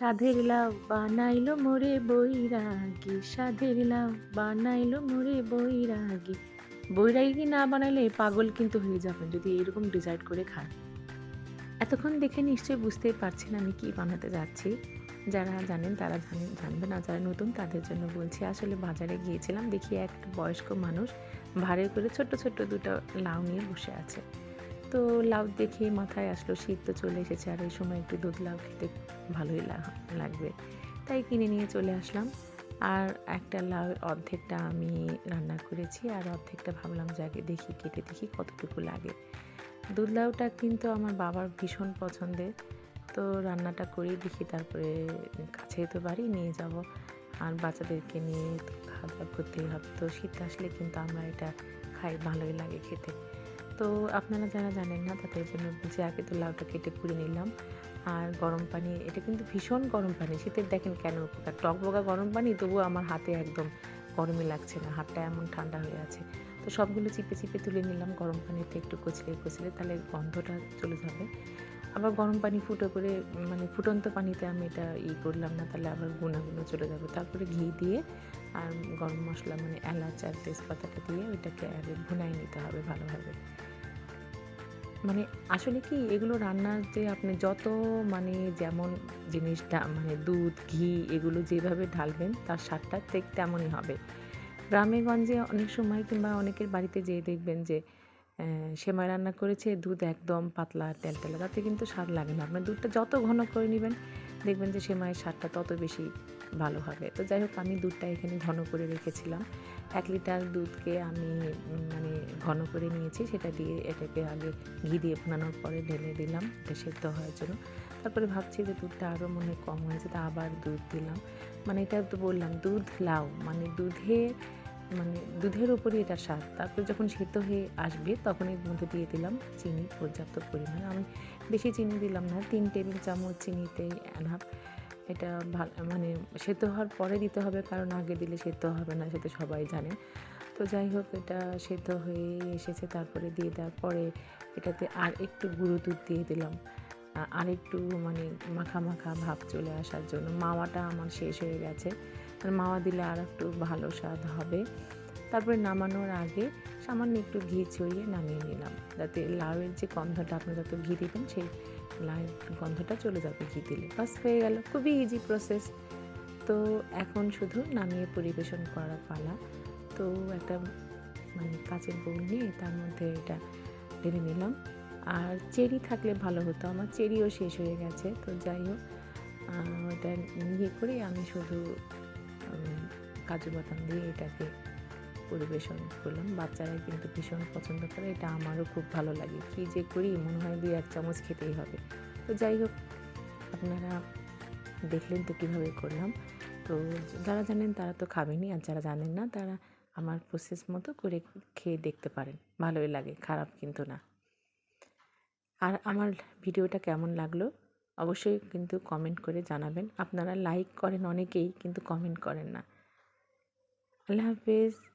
সাধের লাউ বানাইলো মোরে বৈরাগী, সাধের লাউ বানাইলো মোরে বৈরাগী। বৈরাগী না বানাইলে পাগল কিন্তু হয়ে যাবেন যদি এরকম ডিসাইড করে খান। এতক্ষণ দেখে নিশ্চয়ই বুঝতেই পারছেন আমি কি বানাতে যাচ্ছি। যারা জানেন তারা জানেন জানবেন আর যারা নতুন তাদের জন্য বলছি, আসলে বাজারে গিয়েছিলাম, দেখি এক বয়স্ক মানুষ ভাড়ে করে ছোট্ট ছোট্ট দুটো লাউ নিয়ে বসে আছে। তো লাউ দেখে মাথায় আসলো, শীত তো চলে এসেছে আর এই সময় একটু দুধ লাউ খেতে ভালোই লাগবে। তাই কিনে নিয়ে চলে আসলাম। আর একটা লাউ অর্ধেকটা আমি রান্না করেছি আর অর্ধেকটা ভাবলাম যাকে দেখি, কেটে দেখি কতটুকু লাগে। দুধ লাউটা কিন্তু আমার বাবার ভীষণ পছন্দের। তো রান্নাটা করেই দেখি তারপরে কাছে তো বাড়ি নিয়ে যাব। আর বাচ্চাদেরকে নিয়ে খাওয়া দাওয়া করতেই হবে। তো শীত আসলে কিন্তু আমরা এটা খাই, ভালোই লাগে খেতে। তো আপনারা যারা জানেন না, তাদের জন্য যে আগে তো লাউটা কেটে পুড়ে নিলাম। আর গরম পানি, এটা কিন্তু ভীষণ গরম পানি। শীতের দেখেন কেন উপকার? টক বোকা গরম পানি, তবুও আমার হাতে একদম গরমই লাগছে না। হাতটা এমন ঠান্ডা হয়ে আছে। তো সবগুলো চিপে চিপে তুলে নিলাম। গরম পানিতে একটু কচলে কচলে, তাহলে গন্ধটা চলে যাবে। আবার গরম পানি ফুটো করে মানে ফুটন্ত পানিতে আমি এটা ই করলাম না, তাহলে আবার গুনা গুলো চলে যাবে। তারপরে ঘি দিয়ে আর গরম মশলা মানে এলাচ আর তেজপাতাটা দিয়ে ওইটাকে ভুনাই নিতে হবে ভালোভাবে। মানে আসলে কি এগুলো রান্নার যে আপনি যত মানে যেমন জিনিসটা মানে দুধ, ঘি এগুলো যেভাবে ঢালবেন তার স্বাদটা ঠিক তেমনই হবে। গ্রামেগঞ্জে অনেক সময় কিংবা অনেকের বাড়িতে যেয়ে দেখবেন যে সেমাই রান্না করেছে, দুধ একদম পাতলা তেলতেলা। তাতে কিন্তু স্বাদ লাগে না। আপনার দুধটা যত ঘন করে নেবেন, দেখবেন যে সেমাইয়ের স্বাদটা তত বেশি ভালো হবে। তো যাই হোক, আমি দুধটা এখানে ঘন করে রেখেছিলাম। এক লিটার দুধকে আমি মানে ঘন করে নিয়েছি। সেটা দিয়ে এটাকে আগে ঘি দিয়ে বানানোর পরে ঢেলে দিলাম। এটা সেদ্ধ হওয়ার জন্য। তারপরে ভাবছি যে দুধটা আরও মনে কম হয়েছে, তা আবার দুধ দিলাম। মানে এটা তো বললাম, দুধ লাউ। মানে দুধে মানে দুধের উপরই এটা স্বাদ। তারপরে যখন সেদ্ধ হয়ে আসবে তখন এর মধ্যে দিয়ে দিলাম চিনি, পর্যাপ্ত পরিমাণে। আমি বেশি চিনি দিলাম না, তিন টেবিল চামচ চিনিতে এনাফ এটা ভালো মানে সেদ্ধ হওয়ার পরে দিতে হবে, কারণ আগে দিলে সেদ্ধ হবে না, সেটা সবাই জানে। তো যাই হোক, এটা সেদ্ধ হয়ে এসেছে, তারপরে দিয়ে দেওয়ার পরে এটাতে আর একটু গুঁড়ো দুধ দিয়ে দিলাম। আ- আর একটু মানে মাখা মাখা ভাব চলে আসার জন্য। মাওয়াটা আমার শেষ হয়ে গেছে। মাওয়া দিলে আর একটু ভালো স্বাদ হবে। তারপরে নামানোর আগে সামান্য একটু ঘি ছড়িয়ে নামিয়ে নিলাম। যাতে লাউয়ের যে গন্ধটা আপনি যত ঘি দিবেন, সেই লাউয়ের গন্ধটা চলে যাবে ঘি দিলে। বাস, হয়ে গেল। খুবই ইজি প্রসেস তো এখন শুধু নামিয়ে পরিবেশন করার পালা। তো একটা মানে কাঁচের বউ নিয়ে তার মধ্যে এটা ঢেলে নিলাম। আর চেরি থাকলে ভালো হতো। আমার চেরিও শেষ হয়ে গেছে, তো যাই হোক ওটা ইয়ে করে আমি শুধু কাজু বাদাম দিয়ে এটাকে পরিবেশন করলাম। বাচ্চারা কিন্তু ভীষণ পছন্দ করে, এটা আমারও খুব ভালো লাগে। কী যে করি, মনে হয় দুই এক চামচ খেতেই হবে। তো যাই হোক, আপনারা দেখলেন তো কীভাবে করলাম। তো যারা জানেন তারা তো খাবেনই, আর যারা জানেন না তারা আমার প্রসেস মতো করে খেয়ে দেখতে পারেন। ভালোই লাগে, খারাপ কিন্তু না। আর আমার ভিডিওটা কেমন লাগল? অবশ্যই কিন্তু কমেন্ট করে জানাবেন। আপনারা লাইক করেন অনেকেই কিন্তু কমেন্ট করেন না। আল্লাহ হাফেজ।